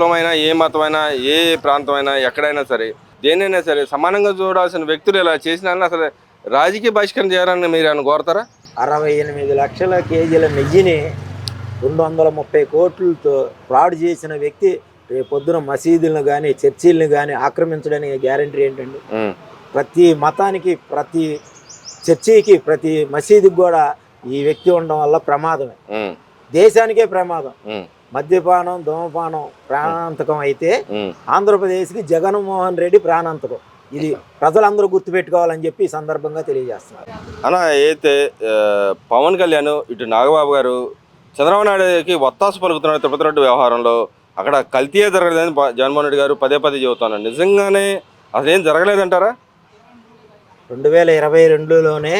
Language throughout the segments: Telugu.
కులమైనా ఏ మతమైనా ఏ ప్రాంతమైనా ఎక్కడైనా సరే దేనైనా సరే సమానంగా చూడాల్సిన వ్యక్తులు ఇలా చేసిన అసలు రాజకీయ బహిష్కరణ చేయాలని మీరు అని కోరతారా? అరవై ఎనిమిది లక్షల కేజీల నెయ్యిని రెండు వందల ముప్పై కోట్లతో ఫ్రాడ్ చేసిన వ్యక్తి రేపు పొద్దున మసీదులను కానీ చర్చీలను కానీ ఆక్రమించడానికి గ్యారంటీ ఏంటండి? ప్రతి మతానికి ప్రతి చర్చికి ప్రతి మసీదుకి కూడా ఈ వ్యక్తి ఉండడం వల్ల ప్రమాదమే. దేశానికే ప్రమాదం. మద్యపానం ధూమపానం ప్రాణాంతకం అయితే. ఆంధ్రప్రదేశ్కి జగన్మోహన్ రెడ్డి ప్రాణాంతకం. ఇది ప్రజలందరూ గుర్తుపెట్టుకోవాలని చెప్పి ఈ సందర్భంగా తెలియజేస్తున్నారు. అన్న అయితే పవన్ కళ్యాణ్ ఇటు నాగబాబు గారు చంద్రబాబు నాయుడుకి ఒత్తాసు పలుకుతున్నారు తిరుపతి రెడ్డి వ్యవహారంలో అక్కడ కల్తీయే జరగలేదని జగన్మోహన్ రెడ్డి గారు పదే పదే చెబుతున్నారు. నిజంగానే అసలేం జరగలేదంటారా? రెండు వేల ఇరవై రెండులోనే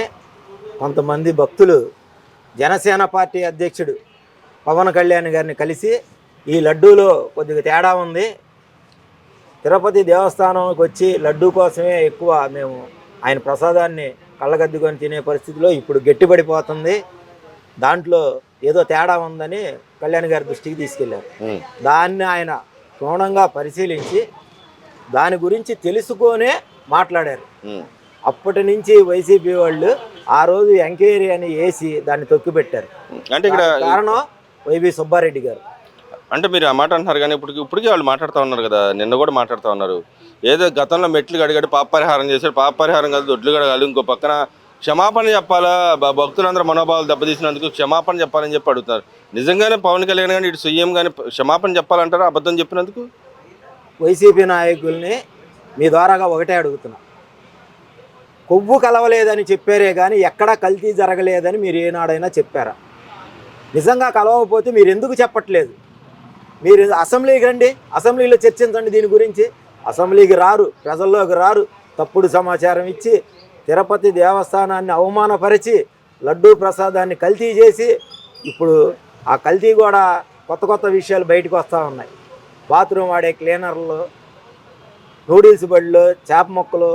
కొంతమంది భక్తులు జనసేన పార్టీ అధ్యక్షుడు పవన్ కళ్యాణ్ గారిని కలిసి ఈ లడ్డూలో కొద్దిగా తేడా ఉంది. తిరుపతి దేవస్థానంకి వచ్చి లడ్డూ కోసమే ఎక్కువ మేము ఆయన ప్రసాదాన్ని కళ్ళగద్దుకొని తినే పరిస్థితిలో ఇప్పుడు గట్టిపడిపోతుంది. దాంట్లో ఏదో తేడా ఉందని కళ్యాణ్ గారి దృష్టికి తీసుకెళ్ళారు దాన్ని ఆయన క్షుణ్ణంగా పరిశీలించి దాని గురించి తెలుసుకొనే మాట్లాడారు. అప్పటి నుంచి వైసీపీ వాళ్ళు ఆ రోజు ఎంక్వైరీ అని వేసి దాన్ని తొక్కిపెట్టారు. అంటే కారణం వైవి సుబ్బారెడ్డి గారు. అంటే మీరు ఆ మాట అంటున్నారు కానీ ఇప్పుడు ఇప్పటికీ వాళ్ళు మాట్లాడుతూ ఉన్నారు కదా నిన్న కూడా మాట్లాడుతూ ఉన్నారు. ఏదో గతంలో మెట్లు గడిగడి పాప పరిహారం చేశాడు పాప పరిహారం కాదు దొడ్లు గడగాలి ఇంకో పక్కన క్షమాపణ చెప్పాలా? భక్తులందరూ మనోభావాలు దెబ్బతీసినందుకు క్షమాపణ చెప్పాలని చెప్పి అడుగుతారు నిజంగానే పవన్ కళ్యాణ్ కానీ ఇటు సీఎం కానీ క్షమాపణ చెప్పాలంటారా? అబద్ధం చెప్పినందుకు? వైసీపీ నాయకుల్ని మీ ద్వారాగా ఒకటే అడుగుతున్నా. కొవ్వు కలవలేదని చెప్పారే కానీ ఎక్కడా కల్తీ జరగలేదని మీరు ఏనాడైనా చెప్పారా? నిజంగా కలవకపోతే మీరు ఎందుకు చెప్పట్లేదు? మీరు అసెంబ్లీకి రండి అసెంబ్లీలో చర్చించండి దీని గురించి. అసెంబ్లీకి రారు ప్రజల్లోకి రారు. తప్పుడు సమాచారం ఇచ్చి తిరుపతి దేవస్థానాన్ని అవమానపరిచి లడ్డూ ప్రసాదాన్ని కల్తీ చేసి ఇప్పుడు ఆ కల్తీ కూడా కొత్త కొత్త విషయాలు బయటకు వస్తూ ఉన్నాయి. బాత్రూమ్ వాడే క్లీనర్లు నూడిల్స్ బళ్ళు చేప ముక్కలు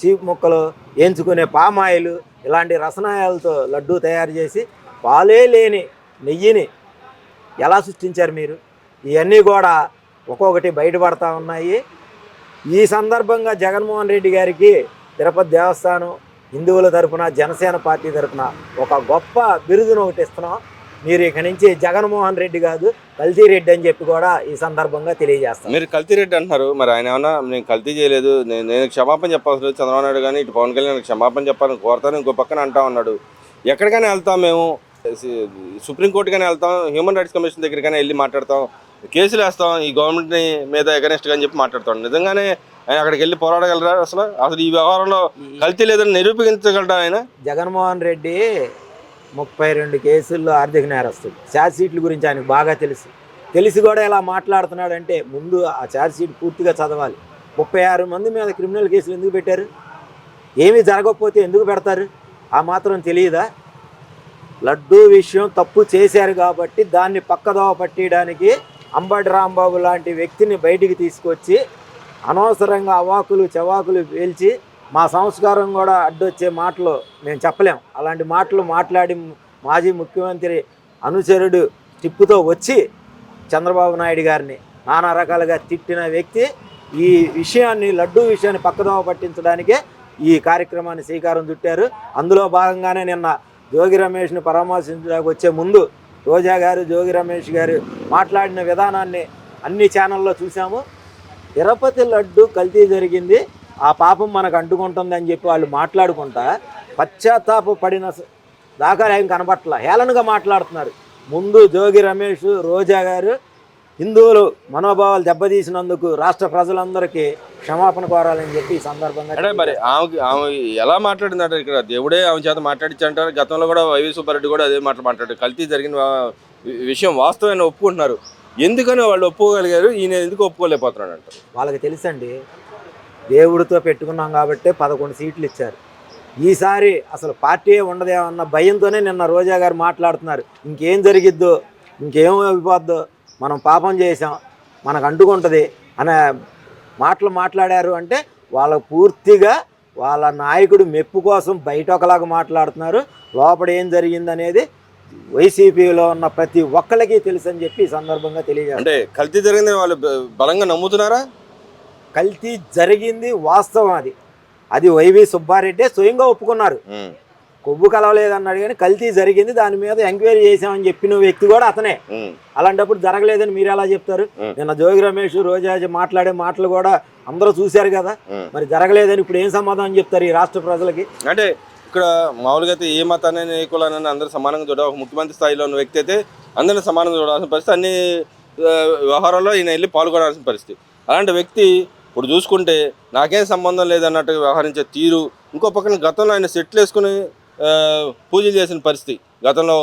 చీప్ ముక్కలు ఎంచుకునే పామాయిలు ఇలాంటి రసనాయాలతో లడ్డూ తయారు చేసి పాలే లేని నెయ్యిని ఎలా సృష్టించారు మీరు? ఇవన్నీ కూడా ఒక్కొక్కటి బయటపడతా ఉన్నాయి. ఈ సందర్భంగా జగన్మోహన్ రెడ్డి గారికి తిరుపతి దేవస్థానం హిందువుల తరఫున జనసేన పార్టీ తరఫున ఒక గొప్ప బిరుదును ఒకటి ఇస్తున్నాం. మీరు ఇక నుంచి జగన్మోహన్ రెడ్డి కాదు కల్తీ రెడ్డి అని చెప్పి కూడా ఈ సందర్భంగా తెలియజేస్తాను మీరు కల్తీ రెడ్డి అంటున్నారు. మరి ఆయన ఏమన్నా నేను కల్తీ చేయలేదు నేను నేను క్షమాపణ చెప్పాల్సి చంద్రబాబు నాయుడు కానీ ఇటు పవన్ కళ్యాణ్ క్షమాపణ చెప్పాలని కోరతాను ఇంకో పక్కన అంటా ఉన్నాడు. ఎక్కడికైనా వెళ్తాం మేము. సుప్రీంకోర్టుకైనా వెళ్తాం హ్యూమన్ రైట్స్ కమిషన్ దగ్గరికైనా వెళ్ళి మాట్లాడతాం కేసులు వేస్తాం ఈ గవర్నమెంట్ని మీద ఎగనెస్ట్ అని చెప్పి మాట్లాడతాం. నిజంగానే ఆయన అక్కడికి వెళ్ళి పోరాడగలరా అసలు? అసలు ఈ వ్యవహారంలో కల్తీ లేదని నిరూపించగలరా ఆయన? జగన్మోహన్ రెడ్డి ముప్పై రెండు కేసుల్లో ఆర్థిక నేరస్తుడు. ఛార్జ్ షీట్ల గురించి ఆయనకు బాగా తెలుసు. తెలిసి కూడా ఎలా మాట్లాడుతున్నాడంటే ముందు ఆ ఛార్జ్ షీట్ పూర్తిగా చదవాలి. ముప్పై ఆరు మంది మీద క్రిమినల్ కేసులు ఎందుకు పెట్టారు? ఏమీ జరగకపోతే ఎందుకు పెడతారు? ఆ మాత్రం తెలియదా? లడ్డూ విషయం తప్పు చేశారు కాబట్టి దాన్ని పక్కదోవ పట్టేయడానికి అంబటి రాంబాబు లాంటి వ్యక్తిని బయటికి తీసుకొచ్చి అనవసరంగా అవాకులు చవాకులు పేల్చి మా సంస్కారం కూడా అడ్డొచ్చే మాటలు మేము చెప్పలేం. అలాంటి మాటలు మాట్లాడి మాజీ ముఖ్యమంత్రి అనుచరుడు టిప్పుతో వచ్చి చంద్రబాబు నాయుడు గారిని నానా రకాలుగా తిట్టిన వ్యక్తి ఈ విషయాన్ని లడ్డూ విషయాన్ని పక్కదోవ పట్టించడానికే ఈ కార్యక్రమాన్ని శ్రీకారం చుట్టారు. అందులో భాగంగానే నిన్న జోగి రమేష్ని పరామర్శించడానికి వచ్చే ముందు రోజా గారు జోగి రమేష్ గారు మాట్లాడిన విధానాన్ని అన్ని ఛానల్లో చూసాము తిరుపతి లడ్డు కల్తీ జరిగింది. ఆ పాపం మనకు అంటుకుంటుంది అని చెప్పి వాళ్ళు మాట్లాడుకుంటా పశ్చాత్తాప పడిన స- దాఖలు ఏం కనబట్ల హేళనగా మాట్లాడుతున్నారు. ముందు జోగి రమేష్ రోజా గారు హిందువులు మనోభావాలు దెబ్బతీసినందుకు రాష్ట్ర ప్రజలందరికీ క్షమాపణ కోరాలని చెప్పి ఈ సందర్భంగా అంటే మరి ఆమెకి ఆమె ఎలా మాట్లాడిందంటారు ఇక్కడ దేవుడే ఆమె చేత మాట్లాడించంటారు గతంలో కూడా వైవి సుబ్బారెడ్డి కూడా అదే మాట మాట్లాడారు. కల్తీ జరిగిన విషయం వాస్తవాన్ని ఒప్పుకుంటున్నారు. ఎందుకని వాళ్ళు ఒప్పుకోగలిగారు? ఈయన ఎందుకు ఒప్పుకోలేకపోతున్నాడు అంటారు? వాళ్ళకి తెలుసండి దేవుడితో పెట్టుకున్నాం కాబట్టి పదకొండు సీట్లు ఇచ్చారు. ఈసారి అసలు పార్టీ ఉండదేమన్న భయంతోనే నిన్న రోజా గారు మాట్లాడుతున్నారు. ఇంకేం జరిగిద్దో ఇంకేం అయిపోద్దో మనం పాపం చేసాం మనకు అంటుకుంటుంది అనే మాటలు మాట్లాడారు అంటే వాళ్ళ పూర్తిగా వాళ్ళ నాయకుడు మెప్పు కోసం బయట ఒకలాగా మాట్లాడుతున్నారు. లోపల ఏం జరిగిందనేది వైసీపీలో ఉన్న ప్రతి ఒక్కళ్ళకి తెలుసు అని చెప్పి ఈ సందర్భంగా తెలియజేస్తారు అంటే కల్తీ జరిగిందని వాళ్ళు బలంగా నమ్ముతున్నారా? కల్తీ జరిగింది వాస్తవం అది. అది వైవి సుబ్బారెడ్డి స్వయంగా ఒప్పుకున్నారు. కొవ్వు కలవలేదన్నాడు కానీ కల్తీ జరిగింది. దాని మీద ఎంక్వైరీ చేసామని చెప్పిన వ్యక్తి కూడా అతనే. అలాంటప్పుడు జరగలేదని మీరు ఎలా చెప్తారు. నిన్న జోగి రమేష్ రోజా మాట్లాడే మాటలు కూడా అందరూ చూశారు కదా. మరి జరగలేదని ఇప్పుడు ఏం సమాధానం చెప్తారు ఈ రాష్ట్ర ప్రజలకి? అంటే ఇక్కడ మామూలుగా అయితే ఏ మతాన్ని ఏ కులాన్ని అందరూ సమానంగా చూడాలి. ఒక ముఖ్యమంత్రి స్థాయిలో ఉన్న వ్యక్తి అయితే అందరిని సమానంగా చూడాల్సిన పరిస్థితి. అన్ని వ్యవహారాల్లో ఈయన వెళ్ళి పాల్గొనాల్సిన పరిస్థితి. అలాంటి వ్యక్తి ఇప్పుడు చూసుకుంటే నాకేం సంబంధం లేదన్నట్టు వ్యవహరించే తీరు. ఇంకో పక్కన గతంలో ఆయన సెట్లు వేసుకుని పూజలు చేసిన పరిస్థితి. గతంలో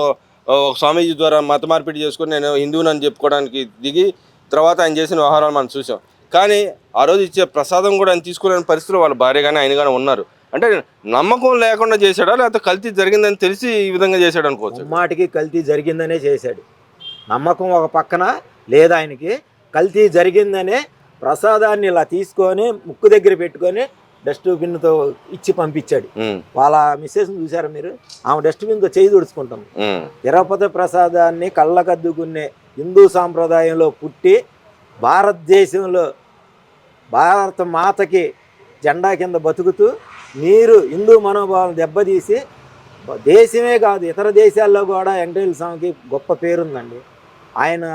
ఒక స్వామీజీ ద్వారా మత మార్పిడి చేసుకుని నేను హిందువుని అని చెప్పుకోవడానికి దిగి తర్వాత ఆయన చేసిన వ్యవహారాలు మనం చూసాం. కానీ ఆ రోజు ఇచ్చే ప్రసాదం కూడా ఆయన తీసుకోలేని పరిస్థితులు వాళ్ళ భార్య కానీ ఆయన కానీ ఉన్నారు. అంటే నమ్మకం లేకుండా చేశాడా? లేకపోతే కల్తీ జరిగిందని తెలిసి ఈ విధంగా చేశాడు అనుకోవచ్చు. మాటికి కల్తీ జరిగిందనే చేశాడు. నమ్మకం ఒక పక్కన లేదు ఆయనకి కల్తీ జరిగిందనే ప్రసాదాన్ని ఇలా తీసుకొని ముక్కు దగ్గర పెట్టుకొని డస్ట్బిన్తో ఇచ్చి పంపించాడు. వాళ్ళ మిస్సెస్ని చూసారా మీరు? ఆమె డస్ట్బిన్తో చేయి తుడుచుకుంటాం తిరుపతి ప్రసాదాన్ని కళ్ళకద్దుకునే హిందూ సాంప్రదాయంలో పుట్టి భారతదేశంలో భారత మాతకి జెండా కింద బతుకుతూ మీరు హిందూ మనోభావాలను దెబ్బతీసి దేశమే కాదు ఇతర దేశాల్లో కూడా వెంకటేశ్వర స్వామికి గొప్ప పేరుందండి. ఆయన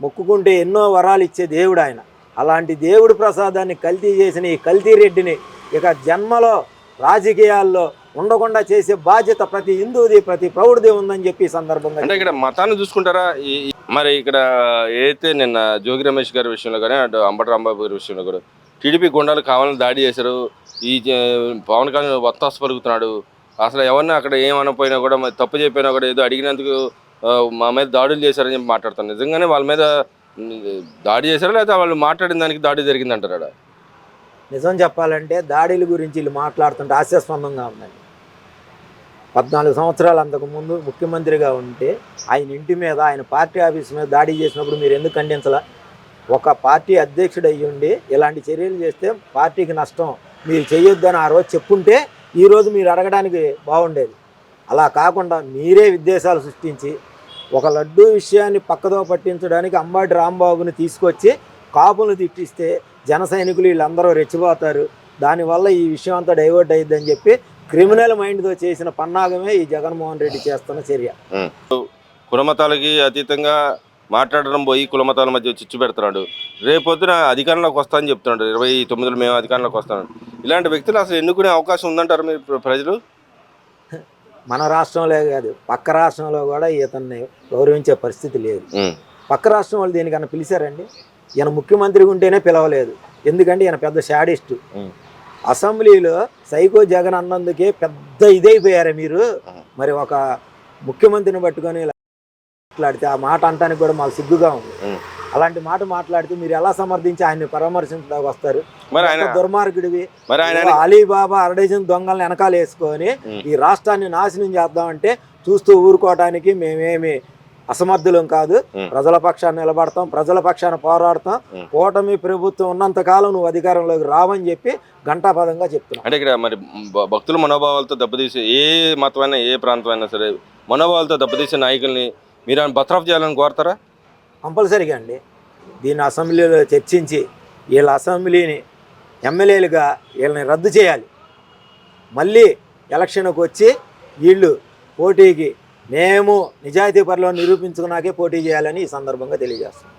మొక్కుకుంటే ఎన్నో వరాలు ఇచ్చే దేవుడు ఆయన. అలాంటి దేవుడి ప్రసాదాన్ని కల్తీ చేసిన ఈ కల్తీ రెడ్డిని ఇక జన్మలో రాజకీయాల్లో ఉండకుండా చేసే బాధ్యత ప్రతి హిందూది ప్రతి ప్రౌఢది ఉందని చెప్పి సందర్భంగా అంటే ఇక్కడ మతాన్ని చూసుకుంటారా? ఈ మరి ఇక్కడ ఏదైతే నిన్న జోగి రమేష్ గారి విషయంలో కానీ అటు అంబటి రాంబాబు గారి విషయంలో కూడా టీడీపీ గుండాలు కావాలని దాడి చేశారు. ఈ జ- పవన్ కళ్యాణ్ వత్తాసు పలుకుతున్నాడు. అసలు ఎవరిని అక్కడ ఏమనపోయినా కూడా మరి తప్పు చెప్పినా కూడా ఏదో అడిగినందుకు మా మీద దాడులు చేశారని చెప్పి మాట్లాడుతాను నిజంగానే వాళ్ళ మీద దాడి చేశారా? లేకపోతే వాళ్ళు మాట్లాడిన దానికి దాడి జరిగిందంటారా? నిజం చెప్పాలంటే దాడుల గురించి వీళ్ళు మాట్లాడుతుంటే హాస్యాస్పందంగా ఉందండి. పద్నాలుగు సంవత్సరాలు అంతకు ముందు ముఖ్యమంత్రిగా ఉంటే ఆయన ఇంటి మీద ఆయన పార్టీ ఆఫీస్ మీద దాడి చేసినప్పుడు మీరు ఎందుకు ఖండించలా? ఒక పార్టీ అధ్యక్షుడు అయ్యుండి ఇలాంటి చర్యలు చేస్తే పార్టీకి నష్టం. మీరు చేయొద్దని ఆ రోజు చెప్పుంటే ఈరోజు మీరు అడగడానికి బాగుండేది. అలా కాకుండా మీరే విద్వేషాలు సృష్టించి ఒక లడ్డూ విషయాన్ని పక్కదో పట్టించడానికి అంబాటి రాంబాబుని తీసుకొచ్చి కాపులు తిట్టిస్తే జన సైనికులు వీళ్ళందరూ రెచ్చిపోతారు. దానివల్ల ఈ విషయం అంతా డైవర్ట్ అయ్యిద్దని చెప్పి క్రిమినల్ మైండ్తో చేసిన పన్నాగమే ఈ జగన్మోహన్ రెడ్డి చేస్తున్న చర్య. కులమతాలకి అతీతంగా మాట్లాడడం పోయి కులమతాల మధ్య చిచ్చు పెడుతున్నాడు. రేపొద్దున అధికారంలోకి వస్తా అని చెప్తున్నాడు. ఇరవై తొమ్మిదిలో మేము అధికారంలోకి వస్తాను ఇలాంటి వ్యక్తులు అసలు ఎన్నుకునే అవకాశం ఉందంటారు మీరు ప్ర- ప్రజలు? మన రాష్ట్రంలో కాదు పక్క రాష్ట్రంలో కూడా ఇతన్ని గౌరవించే పరిస్థితి లేదు. పక్క రాష్ట్రం వాళ్ళు దేనికన్నా పిలిచారండి? ఈయన ముఖ్యమంత్రిగా ఉంటేనే పిలవలేదు. ఎందుకంటే ఈయన పెద్ద షాడిస్టు. అసెంబ్లీలో సైకో జగన్ అన్నందుకే పెద్ద ఇదైపోయారే మీరు. మరి ఒక ముఖ్యమంత్రిని పట్టుకొని మాట్లాడితే ఆ మాట అంటానికి కూడా మాకు సిగ్గుగా ఉంది. అలాంటి మాట మాట్లాడితే మీరు ఎలా సమర్థించి ఆయన్ని పరామర్శించడానికి వస్తారు? దుర్మార్గుడివి. అలీబాబా అరడజన్ దొంగల్ని వెనకాల వేసుకొని. ఈ రాష్ట్రాన్ని నాశనం చేద్దామంటే చూస్తూ ఊరుకోవడానికి మేమేమి అసమర్థులం కాదు. ప్రజల పక్షాన్ని నిలబడతాం ప్రజల పక్షాన పోరాడతాం. కూటమి ప్రభుత్వం ఉన్నంత కాలం నువ్వు అధికారంలోకి రావని చెప్పి ఘంటాపదంగా చెప్తున్నాం అంటే ఇక్కడ మరి భక్తుల మనోభావాలతో దెబ్బతీసే ఏ మతమైనా ఏ ప్రాంతమైనా సరే మనోభావాలతో దెబ్బతీసే నాయకుల్ని మీరు బత్రాఫ్ చేయాలని కోరతారా? కంపల్సరీగా అండి. దీన్ని అసెంబ్లీలో చర్చించి వీళ్ళ అసెంబ్లీని ఎమ్మెల్యేలుగా వీళ్ళని రద్దు చేయాలి. మళ్ళీ ఎలక్షన్కి వచ్చి వీళ్ళు పోటీకి మేము నిజాయితీ పరిలో నిరూపించుకున్నాకే పోటీ చేయాలని ఈ సందర్భంగా తెలియజేస్తున్నాం.